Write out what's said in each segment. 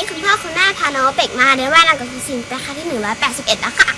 นี้คุณพ่อคุณแม่พาน้องเป็กมาเดินว่ายน้ำกับคุณซิมแต่ค่ะที่ 181 แล้วค่ะ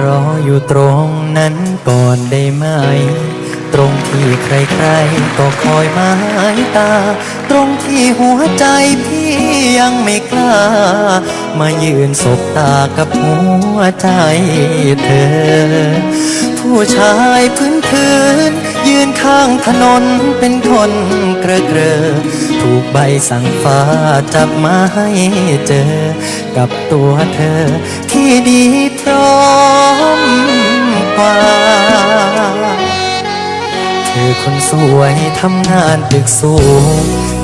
รออยู่ตรงนั้นก่อนได้ไหม ตรงที่ใครๆก็คอยมาหายตา ตรงที่หัวใจพี่ยังไม่กล้า มายืนสบตากับหัวใจเธอ ผู้ชายพื้นพื้นยืนข้างถนนเป็นคนเกระเกรอถูกใบสั่งฟ้าจับมาให้เจอ กับตัวเธอที่ดีพร้อม คนสวยทำงานตึกสูง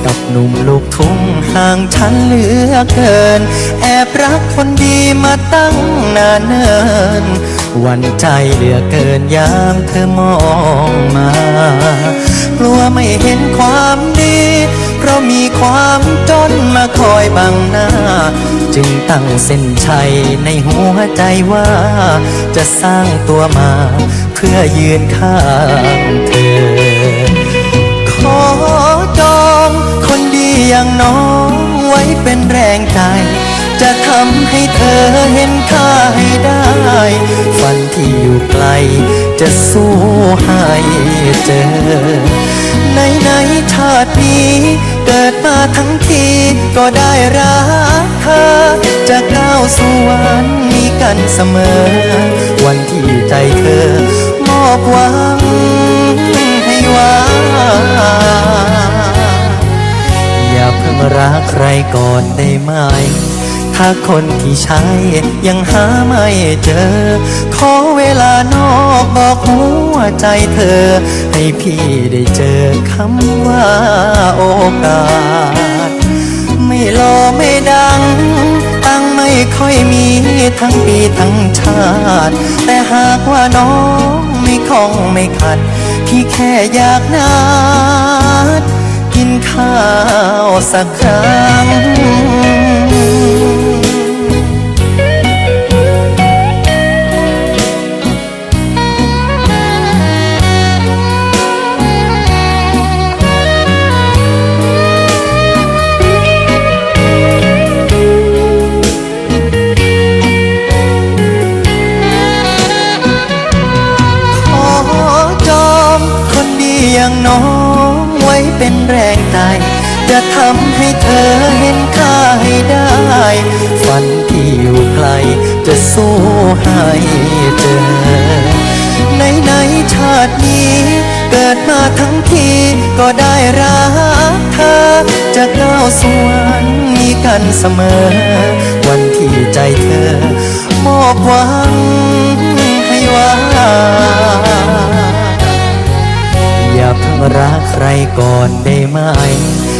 กับหนุ่มลูกทุ่งห่างฉันเหลือเกิน แอบรักคนดีมาตั้งนานเนินวันใจเหลือเกินยามเธอมองมา กลัวไม่เห็นความดี เพราะมีความจนมาคอยบังหน้า จึงตั้งเส้นชัยในหัวใจว่า จะสร้างตัวมา เพื่อยืนข้างเธอ อย่างน้องไว้เป็นแรงใจ จะทำให้เธอเห็นค่าให้ได้ ฝันที่อยู่ไกล จะสู้ให้เจอ ในในๆชาตินี้เกิดมาทั้งทีก็ได้รักเธอ จะก้าวสู่วันนี้กันเสมอ วันที่ใจเธอมอบหวังให้ว่าง รักใครก่อนได้ไหม ถ้าคนที่ใช่ยังหาไม่เจอ ขอเวลานอกบอกหัวใจเธอ ให้พี่ได้เจอคำว่าโอกาส ไม่รอไม่ดังตั้งไม่ค่อยมีทั้งปีทั้งชาติ แต่หากว่าน้องไม่คล่องไม่ขัด พี่แค่อยากนัด กินข้าวสักครั้ง จะสู้ให้เจอในในชาตินี้ เกิดมาทั้งทีก็ได้รักเธอ จะก้าวสวรรค์มีกันเสมอ วันที่ใจเธอ มอบหวังให้ว่าอย่าเพิ่งรักใครก่อนได้ไหม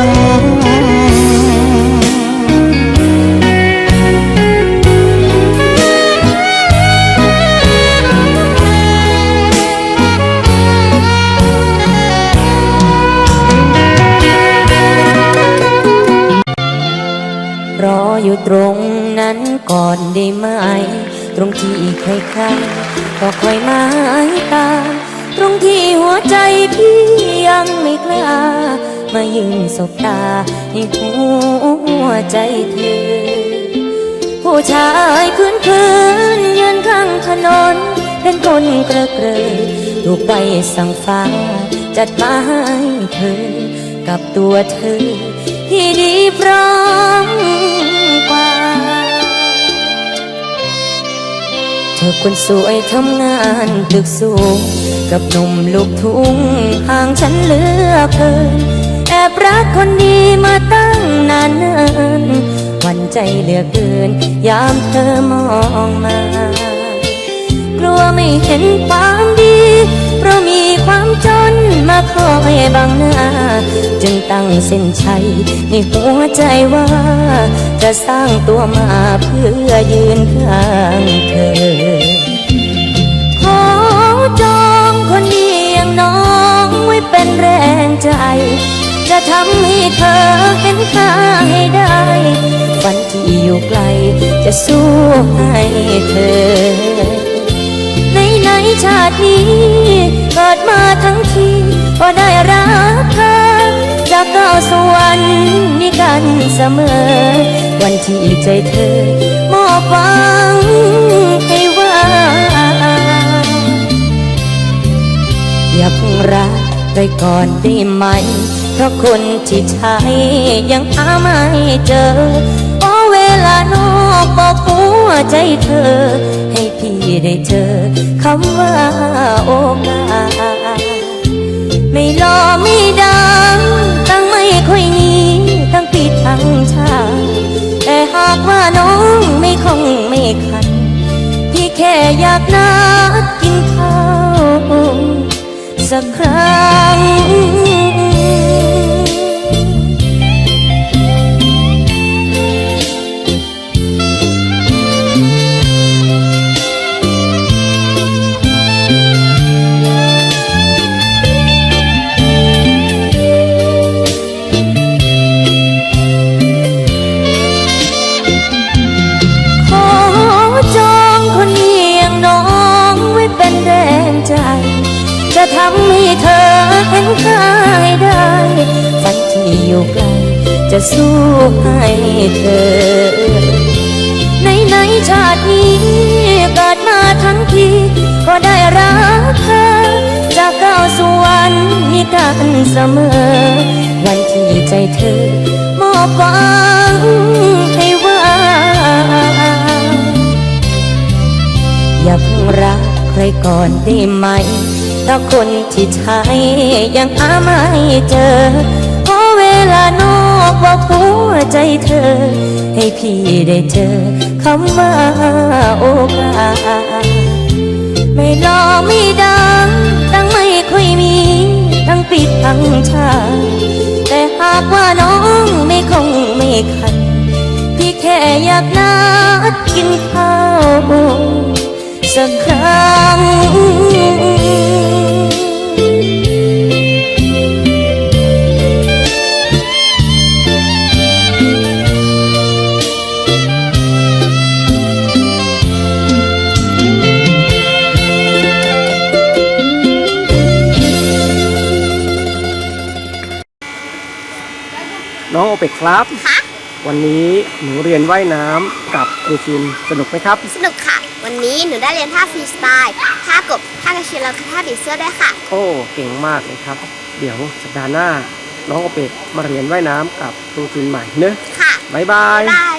ง ออยู่ตรงนั้นก่อนได้ไหม ตรงที่ใครๆก็คอยมายตา ตรงที่หัวใจพี่ยังไม่กล้า มายืนสบตาให้หัวใจเธอ ผู้ชายพื้นพื้นๆยืนข้างถนน เป็นคนเกระเกรถูกใบสั่งฟ้า จัดมาให้เธอ กับตัวเธอที่ดีพร้อม คนสวยทำงานตึกสูงกับหนุ่มลูกทุ่งห่างฉันเหลือเกินแอบรักคนดีมาตั้งนานเนินวันใจเหลือเกิน ยามเธอมองมา กลัวไม่เห็นความดี เพราะมีความจนมาคอยบังหน้า จึงตั้งเส้นชัยในหัวใจว่า จะสร้างตัวมาเพื่อยืนข้า จะสู้ให้เธอ ในในชาตินี้ เกิดมาทั้งทีก็ได้รักเธอจากดาวสวรรค์มีกันเสมอ วันที่ใจเธอมอบหวังให้ว่าอย่าเพิ่งรักไปก่อนได้ไหม เพราะคนที่ใช่ยังหาไม่เจอ ลานอกบอกหัวใจเธอ ให้พี่ได้เจอคำว่าโอกาสไม่รอไม่ดังตั้งไม่ค่อยมีตั้งปิดทั้งชาแต่หากว่าน้องไม่คงไม่คัน พี่แค่อยากนัดกินข้าวสักครั้ง สู้ให้เธอ ในในชาตินี้เกิดมาทั้งทีก็ได้รักเธอจากก้าวสวรรค์มีกันเสมอ วันที่ใจเธอมอบหวังให้ว่า อย่าเพิ่งรักใครก่อนได้ไหมเพราคนที่ใช่ยังหาไม่เจอเพราะเวลานอ กบอกหัวใจเธอ ให้พี่ได้เจอคำว่าโอกาส ไม่รอไม่ดังตั้งไม่ค่อยมีทั้งปิดทั้งชา แต่หากว่าน้องไม่คงไม่คันพี่แค่อยากนัดกินข้าวสักครั้ง เป็กครับ ค่ะ วันนี้หนูเรียนว่ายน้ำกับครูจินสนุกไหมครับ สนุกค่ะ วันนี้หนูได้เรียนท่าฟรีสไตล์ ท่ากบ ท่ากระเชียงแล้วก็ท่าบีบเสื้อด้วยค่ะ โอ้เก่งมากเลยครับ เดี๋ยวสัปดาห์หน้า น้องโอเป็กมาเรียนว่ายน้ำกับครูจินใหม่เนอะค่ะ บ๊ายบายบ๊ายบาย